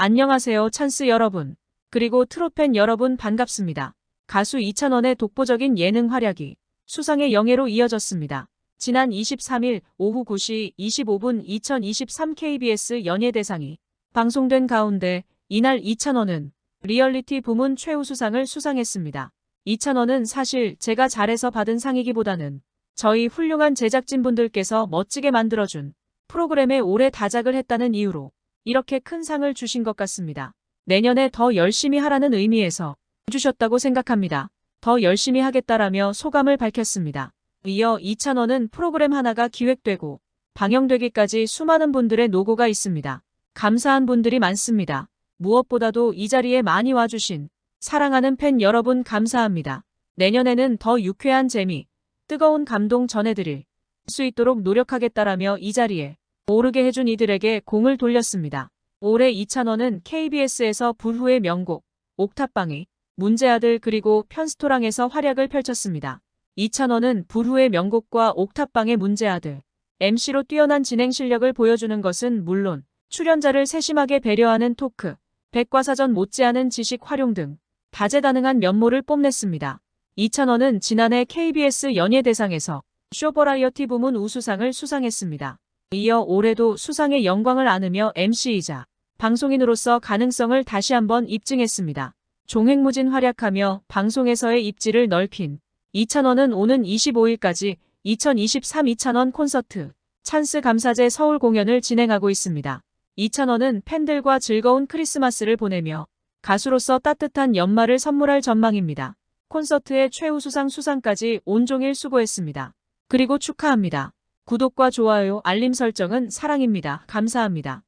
안녕하세요 찬스 여러분. 그리고 트로팬 여러분 반갑습니다. 가수 이찬원의 독보적인 예능 활약이 수상의 영예로 이어졌습니다. 지난 23일 오후 9시 25분 2023 KBS 연예대상이 방송된 가운데 이날 이찬원은 리얼리티 부문 최우수상을 수상했습니다. 이찬원은 사실 제가 잘해서 받은 상이기보다는 저희 훌륭한 제작진분들께서 멋지게 만들어준 프로그램에 오래 다작을 했다는 이유로 이렇게 큰 상을 주신 것 같습니다. 내년에 더 열심히 하라는 의미에서 주셨다고 생각합니다. 더 열심히 하겠다라며 소감을 밝혔습니다. 이어 이찬원은 프로그램 하나가 기획되고 방영되기까지 수많은 분들의 노고가 있습니다. 감사한 분들이 많습니다. 무엇보다도 이 자리에 많이 와주신 사랑하는 팬 여러분 감사합니다. 내년에는 더 유쾌한 재미, 뜨거운 감동 전해드릴 수 있도록 노력하겠다라며 이 자리에 오르게 해준 이들에게 공을 돌렸습니다. 올해 이찬원은 KBS에서 불후의 명곡, 옥탑방이, 문제아들 그리고 편스토랑에서 활약을 펼쳤습니다. 이찬원은 불후의 명곡과 옥탑방의 문제아들, MC로 뛰어난 진행 실력을 보여주는 것은 물론 출연자를 세심하게 배려하는 토크, 백과사전 못지않은 지식 활용 등 다재다능한 면모를 뽐냈습니다. 이찬원은 지난해 KBS 연예대상에서 쇼버라이어티 부문 우수상을 수상했습니다. 이어 올해도 수상의 영광을 안으며 MC이자 방송인으로서 가능성을 다시 한번 입증했습니다. 종횡무진 활약하며 방송에서의 입지를 넓힌 이찬원은 오는 25일까지 2023 이찬원 콘서트 찬스 감사제 서울 공연을 진행하고 있습니다. 이찬원은 팬들과 즐거운 크리스마스를 보내며 가수로서 따뜻한 연말을 선물할 전망입니다. 콘서트의 최우수상 수상까지 온종일 수고했습니다. 그리고 축하합니다. 구독과 좋아요, 알림 설정은 사랑입니다. 감사합니다.